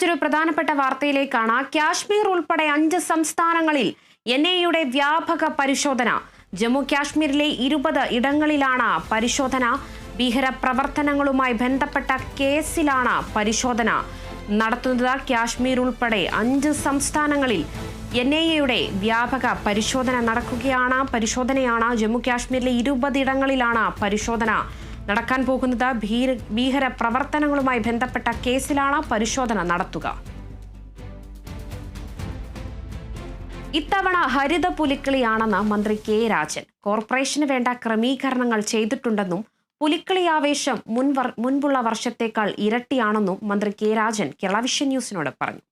മറ്റൊരു പ്രധാനപ്പെട്ട വാർത്തയിലേക്കാണ്. കാശ്മീർ ഉൾപ്പെടെ അഞ്ച് സംസ്ഥാനങ്ങളിൽ എൻ ഐയുടെ വ്യാപക പരിശോധന. ജമ്മു കാശ്മീരിലെ ഇരുപത് ഇടങ്ങളിലാണ് പരിശോധന. ഭീകര പ്രവർത്തനങ്ങളുമായി ബന്ധപ്പെട്ട കേസിലാണ് പരിശോധന നടത്തുന്നത്. കാശ്മീർ ഉൾപ്പെടെ അഞ്ച് സംസ്ഥാനങ്ങളിൽ എൻ ഐ എയുടെ വ്യാപക പരിശോധന നടക്കുകയാണ്. പരിശോധനയാണ് ജമ്മു കാശ്മീരിലെ ഇരുപതിടങ്ങളിലാണ് പരിശോധന നടക്കാൻ പോകുന്നത് ഭീര ഭീകര പ്രവർത്തനങ്ങളുമായി ബന്ധപ്പെട്ട കേസിലാണ് പരിശോധന നടത്തുക. ഇത്തവണ ഹരിത പുലിക്കളിയാണെന്ന് മന്ത്രി കെ. രാജൻ. കോർപ്പറേഷന് വേണ്ട ക്രമീകരണങ്ങൾ ചെയ്തിട്ടുണ്ടെന്നും പുലിക്കളി ആവേശം മുൻവർ മുൻപുള്ള വർഷത്തേക്കാൾ ഇരട്ടിയാണെന്നും മന്ത്രി കെ. രാജൻ കേരള വിഷൻ ന്യൂസിനോട് പറഞ്ഞു.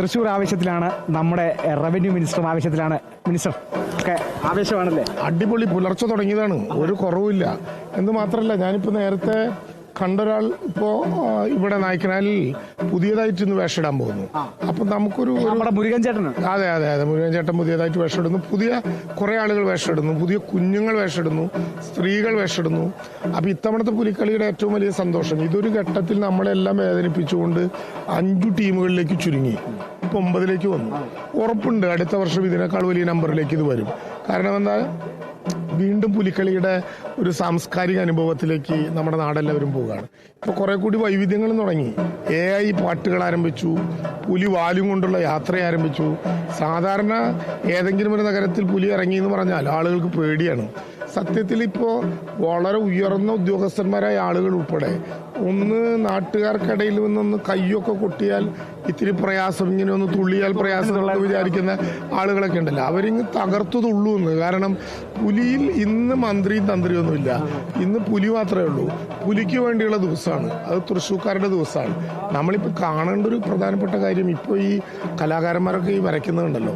തൃശ്ശൂർ ആവശ്യത്തിലാണ് നമ്മുടെ റവന്യൂ മിനിസ്റ്ററും ആവശ്യത്തിലാണ് മിനിസ്റ്റർ ഒക്കെ ആവേശമാണല്ലേ? അടിപൊളി പുലർച്ചെ തുടങ്ങിയതാണ്. ഒരു കുറവുമില്ല. എന്ന് മാത്രമല്ല ഞാനിപ്പോ നേരത്തെ കണ്ടൊരാൾ ഇപ്പോ ഇവിടെ നായ്ക്കനാലിൽ പുതിയതായിട്ട് ഇന്ന് വേഷമിടാൻ പോകുന്നു. അപ്പൊ നമുക്കൊരു മുരുകൻ ചേട്ടൻ അതെ അതെ അതെ. മുരുകൻ ചേട്ടൻ പുതിയതായിട്ട് വേഷമിടുന്നു. പുതിയ കുറെ ആളുകൾ വേഷമിടുന്നു. പുതിയ കുഞ്ഞുങ്ങൾ വേഷമിടുന്നു. സ്ത്രീകൾ വേഷമിടുന്നു. അപ്പൊ ഇത്തവണത്തെ പുലിക്കളിയുടെ ഏറ്റവും വലിയ സന്തോഷം ഇതൊരു ഘട്ടത്തിൽ നമ്മളെല്ലാം വേദനിപ്പിച്ചുകൊണ്ട് അഞ്ചു ടീമുകളിലേക്ക് ചുരുങ്ങി. ഇപ്പൊ ഒമ്പതിലേക്ക് വന്നു. ഉറപ്പുണ്ട്. അടുത്ത വർഷം ഇതിനേക്കാൾ വലിയ നമ്പറിലേക്ക് ഇത് വരും. കാരണം എന്താ? വീണ്ടും പുലിക്കളിയുടെ ഒരു സാംസ്കാരിക അനുഭവത്തിലേക്ക് നമ്മുടെ നാടെല്ലാവരും പോവുകയാണ്. ഇപ്പോൾ കുറെ കൂടി വൈവിധ്യങ്ങൾ തുടങ്ങി. എ ഐ പാട്ടുകൾ ആരംഭിച്ചു പുലി വാലും കൊണ്ടുള്ള യാത്ര ആരംഭിച്ചു. സാധാരണ ഏതെങ്കിലും ഒരു നഗരത്തിൽ പുലി ഇറങ്ങി എന്ന് പറഞ്ഞാൽ ആളുകൾക്ക് പേടിയാണ്. സത്യത്തിൽ ഇപ്പോൾ വളരെ ഉയർന്ന ഉദ്യോഗസ്ഥന്മാരായ ആളുകൾ ഉൾപ്പെടെ. ഒന്ന് നാട്ടുകാർക്കിടയിൽ നിന്നൊന്ന് കയ്യൊക്കെ കൊട്ടിയാൽ ഇത്തിരി പ്രയാസം ഇങ്ങനെ ഒന്ന് തുള്ളിയാൽ പ്രയാസം എന്ന് വിചാരിക്കുന്ന ആളുകളൊക്കെ ഉണ്ടല്ലോ. അവരിങ്ങ് തകർത്തു തുള്ളൂ എന്ന്. കാരണം പുലിയിൽ ഇന്ന് മന്ത്രിയും തന്ത്രിയൊന്നുമില്ല. ഇന്ന് പുലി മാത്രമേ ഉള്ളൂ. പുലിക്ക് വേണ്ടിയുള്ള ദിവസമാണ്. അത് തൃശ്ശൂർക്കാരുടെ ദിവസമാണ്. നമ്മളിപ്പോൾ കാണേണ്ട ഒരു പ്രധാനപ്പെട്ട കാര്യം ഇപ്പോൾ ഈ കലാകാരന്മാരൊക്കെ ഈ വരയ്ക്കുന്നുണ്ടല്ലോ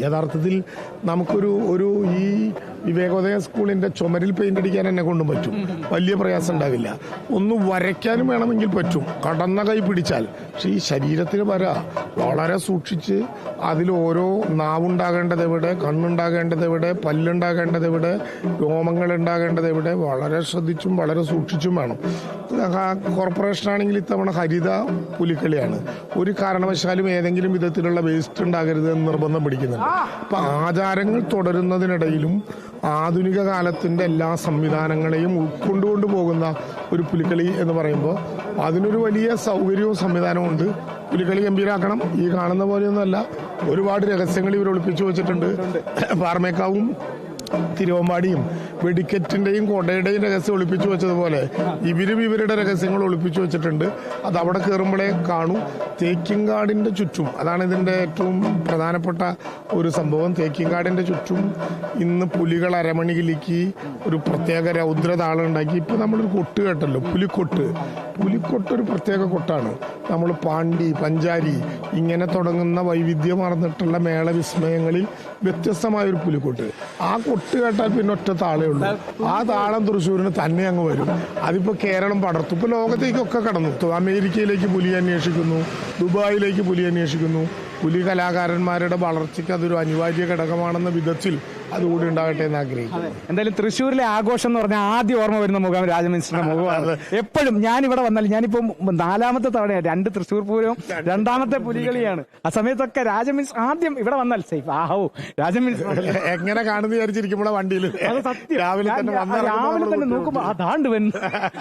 യഥാർത്ഥത്തിൽ നമുക്കൊരു ഒരു ഈ വിവേകോദയ സ്കൂളിന്റെ ചുമരിൽ പെയിന്റ് അടിക്കാൻ എന്നെ കൊണ്ടും പറ്റും. വലിയ പ്രയാസം ഉണ്ടാവില്ല. ഒന്ന് വരയ്ക്കാനും വേണമെങ്കിൽ പറ്റും. കടന്ന കൈ പിടിച്ചാൽ. പക്ഷെ ഈ ശരീരത്തിന് വര. വളരെ സൂക്ഷിച്ച് അതിൽ ഓരോ നാവുണ്ടാകേണ്ടത് എവിടെ കണ്ണുണ്ടാകേണ്ടത് എവിടെ പല്ലുണ്ടാകേണ്ടത് എവിടെ രോമങ്ങൾ ഉണ്ടാകേണ്ടത് എവിടെ വളരെ ശ്രദ്ധിച്ചും വളരെ സൂക്ഷിച്ചും വേണം. കോർപ്പറേഷൻ ആണെങ്കിൽ ഇത്തവണ ഹരിത പുലിക്കളിയാണ്. ഒരു കാരണവശാലും ഏതെങ്കിലും വിധത്തിലുള്ള വേസ്റ്റ് ഉണ്ടാകരുത് എന്ന് നിർബന്ധം പിടിക്കുന്നുണ്ട്. അപ്പൊ ആചാരങ്ങൾ തുടരുന്നതിനിടയിലും ആധുനിക കാലത്തിന്റെ എല്ലാ സംവിധാനങ്ങളെയും ഉൾക്കൊണ്ടുകൊണ്ട് പോകുന്ന ഒരു പുലിക്കളി എന്ന് പറയുമ്പോൾ അതിനൊരു വലിയ സൗകര്യവും സംവിധാനവും ഉണ്ട്. പുലിക്കളി ഗംഭീരാക്കണം. ഈ കാണുന്ന പോലെയൊന്നുമല്ല. ഒരുപാട് രഹസ്യങ്ങൾ ഇവർ ഒളിപ്പിച്ചു വെച്ചിട്ടുണ്ട്. പാർമേക്കാവും തിരുവമ്പാടിയും വെടിക്കറ്റിന്റെയും കൊടയുടെയും രഹസ്യം ഒളിപ്പിച്ചു വെച്ചതുപോലെ ഇവരും ഇവരുടെ രഹസ്യങ്ങൾ ഒളിപ്പിച്ചു വെച്ചിട്ടുണ്ട്. അത് അവിടെ കയറുമ്പോഴേ കാണും. തേക്കിങ്കാടിന്റെ ചുറ്റും അതാണ് ഇതിന്റെ ഏറ്റവും പ്രധാനപ്പെട്ട ഒരു സംഭവം. തേക്കിങ്കാടിന്റെ ചുറ്റും ഇന്ന് പുലികൾ അരമണിയിലേക്ക് ഒരു പ്രത്യേക രൗദ്രതാളുണ്ടാക്കി ഇപ്പോൾ ഇപ്പൊ നമ്മളൊരു കൊട്ട് കേട്ടല്ലോ പുലിക്കൊട്ട്. പുലിക്കൊട്ട് ഒരു പ്രത്യേക കൊട്ടാണ്. നമ്മൾ പാണ്ടി പഞ്ചാരി ഇങ്ങനെ തുടങ്ങുന്ന വൈവിധ്യമാർന്നിട്ടുള്ള മേളവിസ്മയങ്ങളിൽ വ്യത്യസ്തമായ ഒരു പുലിക്കൊട്ട്. ആ കൊട്ട് കേട്ടാൽ പിന്നെ ഒറ്റ താളേ ഉള്ളൂ. ആ താളം തൃശ്ശൂരിന് തന്നെ അങ്ങ് വരും. അതിപ്പോ കേരളം പടർത്തു. ഇപ്പൊ ലോകത്തേക്കൊക്കെ കടന്നു. അമേരിക്കയിലേക്ക് പുലി അന്വേഷിക്കുന്നു ദുബായിലേക്ക് പുലി അന്വേഷിക്കുന്നു. പുലി കലാകാരന്മാരുടെ വളർച്ചയ്ക്ക് അതൊരു അനിവാര്യ ഘടകമാണെന്ന വിധത്തിൽ അതുകൂടി ഉണ്ടാകട്ടെ എന്ന് ആഗ്രഹിക്കുന്നു. എന്തായാലും തൃശ്ശൂരിലെ ആഘോഷം എന്ന് പറഞ്ഞാൽ ആദ്യം ഓർമ്മ വരുന്ന മുഖം രാജമിനിസ്റ്ററിന്റെ മുഖമാണ്. എപ്പോഴും ഞാൻ ഇവിടെ വന്നാൽ ഞാനിപ്പം നാലാമത്തെ തവണയാണ് രണ്ട് തൃശ്ശൂർ പൂരവും രണ്ടാമത്തെ പുലികളിയാണ്. ആ സമയത്തൊക്കെ രാജമിനിസ്റ്റർ ആദ്യം ഇവിടെ വന്നാൽ സേഫ് ആഹോ രാജമിനിസ്റ്റർ എങ്ങനെ കാണുന്നു വിചാരിച്ചിരിക്കുമ്പോഴാ വണ്ടിയിൽ അത് സത്യം. രാവിലെ തന്നെ രാവിലെ തന്നെ നോക്കുമ്പോ അതാണ്ട് വരുന്നു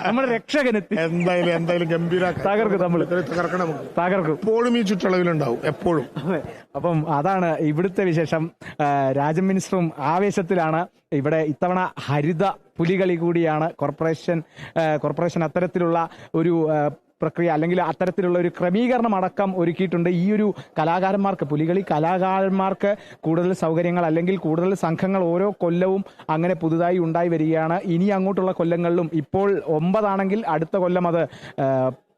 നമ്മുടെ രക്ഷകനെത്തി. എന്തായാലും എന്തായാലും ഗംഭീര തകർക്കും നമ്മൾ തകർക്കണം തകർക്കും. എപ്പോഴും ഈ ചുറ്റളവിലുണ്ടാവും എപ്പോഴും. അപ്പം അതാണ് ഇവിടുത്തെ വിശേഷം. ആ, രാജൻ മിനിസ്റ്ററും ആവേശത്തിലാണ് ഇവിടെ ഇത്തവണ ഹരിത പുലികളി കൂടിയാണ് കോർപ്പറേഷൻ കോർപ്പറേഷൻ അത്തരത്തിലുള്ള ഒരു പ്രക്രിയ അല്ലെങ്കിൽ അത്തരത്തിലുള്ള ഒരു ക്രമീകരണം അടക്കം ഒരുക്കിയിട്ടുണ്ട്. ഈ ഒരു കലാകാരന്മാർക്ക് പുലികളി കലാകാരന്മാർക്ക് കൂടുതൽ സൗകര്യങ്ങൾ അല്ലെങ്കിൽ കൂടുതൽ സംഘങ്ങൾ ഓരോ കൊല്ലവും അങ്ങനെ പുതുതായി ഉണ്ടായി വരികയാണ്. ഇനി അങ്ങോട്ടുള്ള കൊല്ലങ്ങളിലും ഇപ്പോൾ ഒമ്പതാണെങ്കിൽ അടുത്ത കൊല്ലം അത്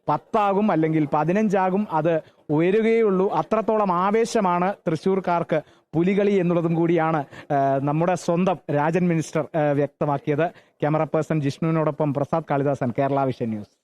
പത്താകും അല്ലെങ്കിൽ പതിനഞ്ചാകും അത് ഉയരുകയുള്ളൂ അത്രത്തോളം ആവേശമാണ് തൃശ്ശൂർക്കാർക്ക് പുലികളി എന്നുള്ളതും കൂടിയാണ് നമ്മുടെ സ്വന്തം രാജൻ മിനിസ്റ്റർ വ്യക്തമാക്കിയത്. ക്യാമറ പേഴ്സൺ ജിഷ്ണുവിനോടൊപ്പം പ്രസാദ് കാളിദാസൻ കേരള വിഷൻ ന്യൂസ്.